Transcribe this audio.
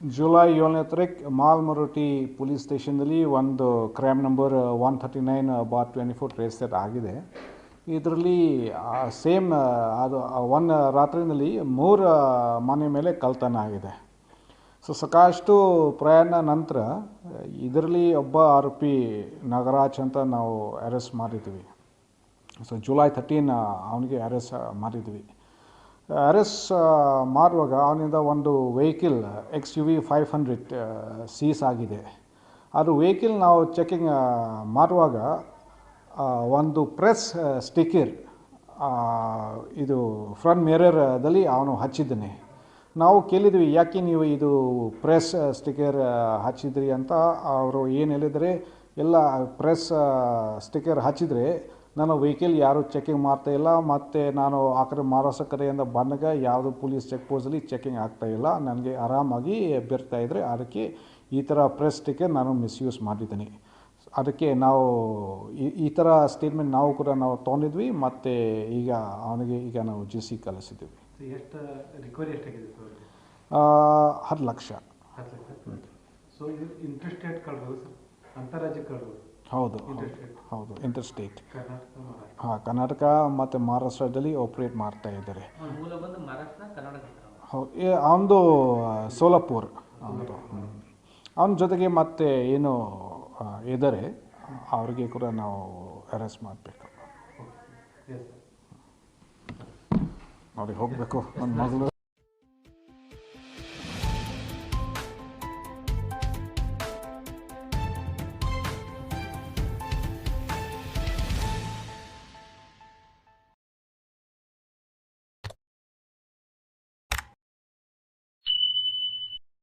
July ಏಳನೇ ತಾರೀಕು ಮಾಲ್ಮರುಟಿ police ಸ್ಟೇಷನ್ದಲ್ಲಿ ಒಂದು crime number one thirty nine bar twenty four register ಆಗಿದೆ. ಇದರಲ್ಲಿ ಸೇಮ್ ಅದು ಒನ್ ರಾತ್ರಿನಲ್ಲಿ ಮೂರು ಮನೆ ಮೇಲೆ ಕಳ್ತನ ಆಗಿದೆ. ಸೊ, ಸಾಕಷ್ಟು ಪ್ರಯಾಣ ನಂತರ ಇದರಲ್ಲಿ ಒಬ್ಬ ಆರೋಪಿ ನಾಗರಾಜ್ ಅಂತ ನಾವು ಅರೆಸ್ಟ್ ಮಾಡಿದ್ವಿ ಸೊ, ಜುಲೈ ಥರ್ಟೀನ್ ಅವನಿಗೆ ಅರೆಸ್ಟ್ ಮಾಡಿದ್ವಿ ಅರೆಸ್ಟ್ ಮಾಡುವಾಗ ಅವನಿಂದ ಒಂದು vehicle X U V five hundred seize ಆಗಿದೆ. ಅದು ವೆಹಿಕಲ್ ನಾವು ಚೆಕಿಂಗ್ ಮಾಡುವಾಗ ಒಂದು ಪ್ರೆಸ್ ಸ್ಟಿಕ್ಕರ್ ಇದು ಫ್ರಂಟ್ ಮಿರರ್ದಲ್ಲಿ ಅವನು ಹಚ್ಚಿದ್ದಾನೆ. ನಾವು ಕೇಳಿದ್ವಿ, ಯಾಕೆ ನೀವು ಇದು ಪ್ರೆಸ್ ಸ್ಟಿಕ್ಕರ್ ಹಚ್ಚಿದ್ರಿ? ಅಂತ. ಅವರು ಏನು ಹೇಳಿದರೆ, ಎಲ್ಲ ಪ್ರೆಸ್ ಸ್ಟಿಕ್ಕರ್ ಹಚ್ಚಿದರೆ ನಾನು ವೆಹಿಕಲ್ ಯಾರು ಚೆಕಿಂಗ್ ಮಾಡ್ತಾ ಇಲ್ಲ ಮತ್ತು ನಾನು ಆ ಕಡೆ ಮಹಾರಾಷ್ಟ್ರ ಕಡೆಯಿಂದ ಬಂದಾಗ ಯಾವುದು ಪೊಲೀಸ್ ಚೆಕ್ ಪೋಸ್ಟಲ್ಲಿ ಚೆಕಿಂಗ್ ಆಗ್ತಾ ಇಲ್ಲ. ನನಗೆ ಆರಾಮಾಗಿ ಬರ್ತಾ ಇದ್ದರೆ ಅದಕ್ಕೆ ಈ ಥರ ಪ್ರೆಸ್ ಟಿಕೆಟ್ ನಾನು ಮಿಸ್ಯೂಸ್ ಮಾಡಿದ್ದೀನಿ. ಅದಕ್ಕೆ ನಾವು ಈ- ಈ ಥರ ಸ್ಟೇಟ್ಮೆಂಟ್ ನಾವು ಕೂಡ ನಾವು ತೊಗೊಂಡಿದ್ವಿ ಮತ್ತು ಈಗ ಅವನಿಗೆ ಈಗ ನಾವು ಜಿ ಸಿ ಕಳಿಸಿದ್ದೀವಿ. ಎಷ್ಟು ರಿಕವರಿ ಎಷ್ಟಾಗಿದೆ ಹತ್ತು ಲಕ್ಷ. ಹತ್ತು ಲಕ್ಷ. ಸೊ ಇಂಟ್ರೆಸ್ಟ್ ರೇಟ್ ಕಳ್ಬೋದು ಸರ್ ಅಂತಾರಾಜ್ಯ ಕಳ್ಬೋದು. ಹೌದು. ಹೌದು ಇಂಟರ್ ಸ್ಟೇಟ್ ಹಾ ಹಾಂ ಕರ್ನಾಟಕ ಮತ್ತು ಮಹಾರಾಷ್ಟ್ರದಲ್ಲಿ ಆಪ್ರೇಟ್ ಮಾಡ್ತಾ ಇದ್ದಾರೆ. ಅವ್ನ ಮೂಲ ಬಂದು ಮಹಾರಾಷ್ಟ್ರ ಕರ್ನಾಟಕ ಹೌದು ಅವನದು ಸೋಲಾಪುರ್. ಅವನದು ಅವನ ಜೊತೆಗೆ ಮತ್ತೆ ಏನು ಇದ್ದಾರೆ ಅವ್ರಿಗೆ ಕೂಡ ನಾವು ಅರೆಸ್ಟ್ ಮಾಡಬೇಕು. ಅವ್ರಿಗೆ ಹೋಗಬೇಕು. ನನ್ನ ಮಗಳು